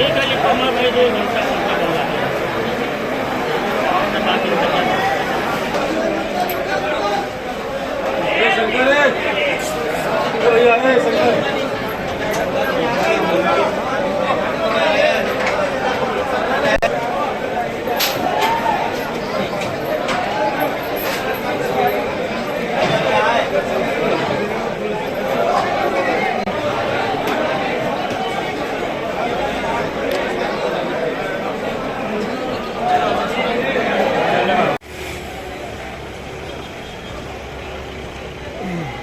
ಈಗಲೇ ಕ್ರಮ ಬೈದು ನಿಲ್ಸಲ್ಲ Mm.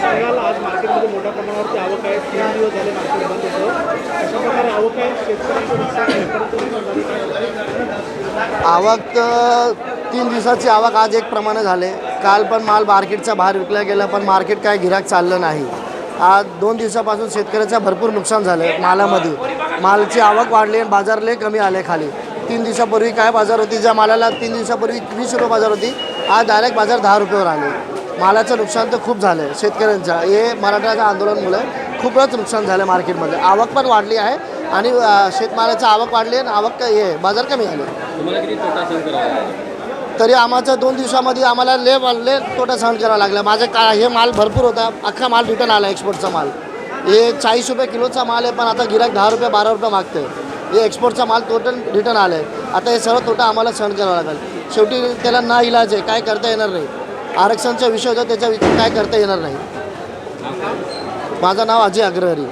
सांगाल आज मार्केटमध्ये मोठ्या प्रमाणावरती आवक आहे तीन दिवस झाले मार्केट बंद होतं अशा प्रकारे आवक आहे शेतकऱ्यांचं आवक तीन दिवसाची आवक आज एक प्रमाणे झाले. काल पण माल मार्केटचा बाहेर विकला गेला पण मार्केट काय गिराक चाललं नाही. आज दोन दिवसापासून शेतकऱ्याचं भरपूर नुकसान झालं मालामध्ये. मालची आवक वाढली आणि बाजार लय कमी आले खाली. तीन दिवसापूर्वी काय बाजार होती? ज्या मालाला तीन दिवसापूर्वी वीस रुपये बाजार होती आज डायरेक्ट बाजार दहा रुपयावर आले. मालाचं नुकसान तर खूप झालं आहे शेतकऱ्यांचं. हे मराठ्याच्या आंदोलनामुळे खूपच नुकसान झालं मार्केटमध्ये आवक पण वाढली आहे आणि शेतमालाची आवक वाढली आणि आवक हे बाजार कमी आले? तरी आम्हाला दोन दिवसामध्ये आम्हाला ले ले तोटा सहन करावा लागला. माझं का हे माल भरपूर होता. अख्खा माल रिटर्न आला एक्सपोर्टचा माल. हे चाळीस रुपये किलोचा माल आहे पण आता गिराक दहा रुपये बारा रुपये मागते हे एक्सपोर्टचा माल टोटल रिटर्न आलं आहे आता हे सर्व तोटा आम्हाला सहन करावा लागेल. शेवटी त्याला ना इलाज आहे काय करता येणार नाही. आरक्षणचा विषय होता त्याच्या विषयी काय करता येणार नाही. माझं नाव अजय अग्रहरी.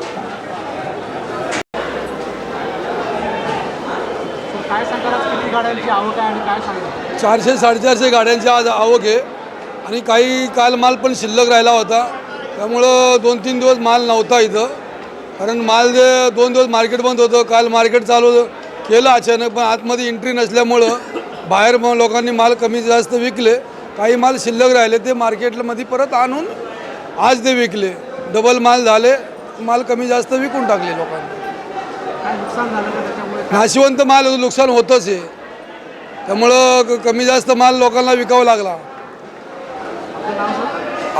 तर काय सांगाल आज किती गाड्यांची आवक आहे आणि काय सांगाल? चारशे साडेचारशे गाड्यांची आज आवक आहे. आणि काही काल माल पण शिल्लक राहिला होता. त्यामुळं दोन तीन दिवस माल नव्हता इथं. कारण माल जे दोन दिवस मार्केट बंद होतं काल मार्केट चालू केलं अचानक पण आतमध्ये एंट्री नसल्यामुळं बाहेर मग लोकांनी माल कमी जास्त विकले. काही माल शिल्लक राहिले ते मार्केटमध्ये परत आणून आज ते विकले. डबल माल झाले माल कमी जास्त विकून टाकले लोकांनी. नाशिवंत माल नुकसान होतंच आहे. त्यामुळं कमी जास्त माल लोकांना विकावा लागला.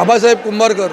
आबासाहेब कुंभारकर.